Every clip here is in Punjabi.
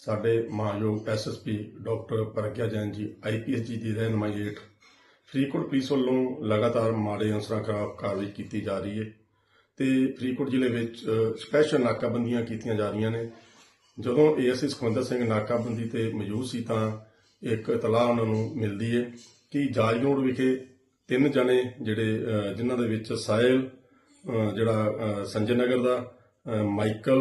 ਸਾਡੇ ਮਾਨਯੋਗ ਐਸਐਸਪੀ ਡਾਕਟਰ ਪ੍ਰਗਿਆ ਜੈਨ ਜੀ ਆਈਪੀਐਸ ਜੀ ਦੀ ਰਹਿਨਮਾਈ ਹੇਠ ਫਰੀਦਕੋਟ ਪੁਲਿਸ ਵੱਲੋਂ ਲਗਾਤਾਰ ਮਾੜੇ ਅਨਸਰਾਂ ਖਿਲਾਫ ਕਾਰਵਾਈ ਕੀਤੀ ਜਾ ਰਹੀ ਹੈ ਤੇ ਫਰੀਦਕੋਟ ਜ਼ਿਲ੍ਹੇ ਵਿੱਚ ਸਪੈਸ਼ਲ ਨਾਕਾਬੰਦੀਆਂ ਕੀਤੀਆਂ ਜਾ ਰਹੀਆਂ ਨੇ। ਜਦੋਂ ਏਐਸਆਈ ਸੁਖਵਿੰਦਰ ਸਿੰਘ ਨਾਕਾਬੰਦੀ ਤੇ ਮੌਜੂਦ ਸੀ ਤਾਂ ਇੱਕ ਇਤਲਾਹ ਉਹਨਾਂ ਨੂੰ ਮਿਲਦੀ ਹੈ ਕਿ ਜਾਜ ਵਿਖੇ ਤਿੰਨ ਜਣੇ ਜਿਹੜੇ ਜਿਨ੍ਹਾਂ ਦੇ ਵਿੱਚ ਸਾਹਿਲ ਜਿਹੜਾ ਸੰਜੇ ਨਗਰ ਦਾ ਮਾਈਕਲ,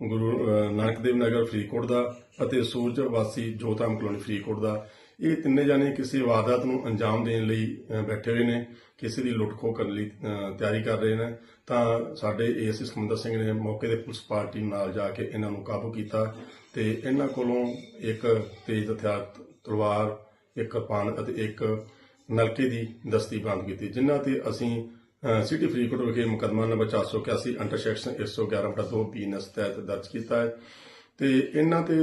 ਗੁਰੂ ਨਾਨਕ ਦੇਵ ਨਗਰ ਫਰੀਦਕੋਟ ਦਾ ਅਤੇ ਸੂਰਜ ਵਾਸੀ ਜੋਤਾਮ ਕਲੋਨੀ ਫਰੀਦਕੋਟ ਦਾ। ਇਹ ਤਿੰਨੇ ਜਾਣੇ ਕਿਸੇ ਵਾਰਦਾਤ ਨੂੰ ਅੰਜਾਮ ਦੇਣ ਲਈ ਬੈਠੇ ਹੋਏ ਨੇ, ਕਿਸੇ ਦੀ ਲੁੱਟ ਖੋਹ ਕਰਨ ਲਈ ਤਿਆਰੀ ਕਰ ਰਹੇ ਨੇ। ਤਾਂ ਸਾਡੇ ਏਐਸਐਸ ਸਮੁੰਦਰ ਸਿੰਘ ਨੇ ਮੌਕੇ ਤੇ ਪੁਲਿਸ ਪਾਰਟੀ ਨਾਲ ਜਾ ਕੇ ਇਹਨਾਂ ਨੂੰ ਕਾਬੂ ਕੀਤਾ ਤੇ ਇਹਨਾਂ ਕੋਲੋਂ ਇੱਕ ਤੇਜ਼ ਹਥਿਆਰ, ਤਲਵਾਰ ਇੱਕ ਕਿਰਪਾਨ ਅਤੇ ਇੱਕ ਨਲਕੇ ਦੀ ਦਸਤੀ ਬਰਾਮਦ ਕੀਤੀ, ਜਿਨ੍ਹਾਂ ਤੇ ਅਸੀਂ ਸਿਟੀ ਫਰੀਦਕੋਟ ਵਿਖੇ ਮੁਕੱਦਮਾ ਨੰਬਰ 481 ਅੰਡਰ ਸੈਕਸ਼ਨ 111 ਬਟਾ 2 ਬੀਐਨਐਸ ਤਹਿਤ ਦਰਜ ਕੀਤਾ ਹੈ। ਤੇ ਇਹਨਾਂ ਤੇ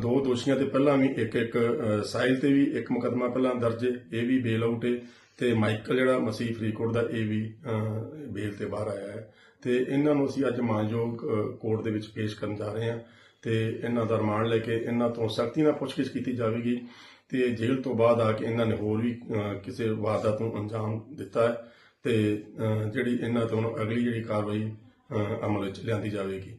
ਦੋ ਦੋਸ਼ੀਆਂ ਤੇ ਪਹਿਲਾਂ ਵੀ ਇੱਕ ਇੱਕ ਸਾਈਲ ਤੇ ਵੀ ਇੱਕ ਮੁਕੱਦਮਾ ਪਹਿਲਾਂ ਦਰਜ ਹੈ। ਇਹ ਵੀ ਬੇਲ ਆਊਟ ਹੈ ਤੇ ਮਾਈਕਲ ਜਿਹੜਾ ਮਸੀਹ ਫਰੀਦਕੋਟ ਦਾ, ਇਹ ਵੀ ਬੇਲ ਤੇ ਬਾਹਰ ਆਇਆ ਹੈ। ਤੇ ਇਹਨਾਂ ਨੂੰ ਅਸੀਂ ਅੱਜ ਮਾਨਯੋਗ ਕੋਰਟ ਦੇ ਵਿੱਚ ਪੇਸ਼ ਕਰਨ ਜਾ ਰਹੇ ਹਾਂ। ਤੇ ਇਹਨਾਂ ਦਾ ਰਿਮਾਂਡ ਲੈ ਕੇ ਇਹਨਾਂ ਤੋਂ ਸਖਤੀ ਨਾਲ ਪੁੱਛਗਿੱਛ ਕੀਤੀ ਜਾਵੇਗੀ ਤੇ ਜੇਲ੍ਹ ਤੋਂ ਬਾਅਦ ਆ ਕੇ ਇਹਨਾਂ ਨੇ ਹੋਰ ਵੀ ਕਿਸੇ ਵਾਰਦਾਤ ਨੂੰ ਅੰਜਾਮ ਦਿੱਤਾ ਹੈ ਤੇ ਜਿਹੜੀ ਇਹਨਾਂ ਤੋਂ ਅਗਲੀ ਜਿਹੜੀ ਕਾਰਵਾਈ ਅਮਲ ਵਿੱਚ ਲਿਆਂਦੀ ਜਾਵੇਗੀ।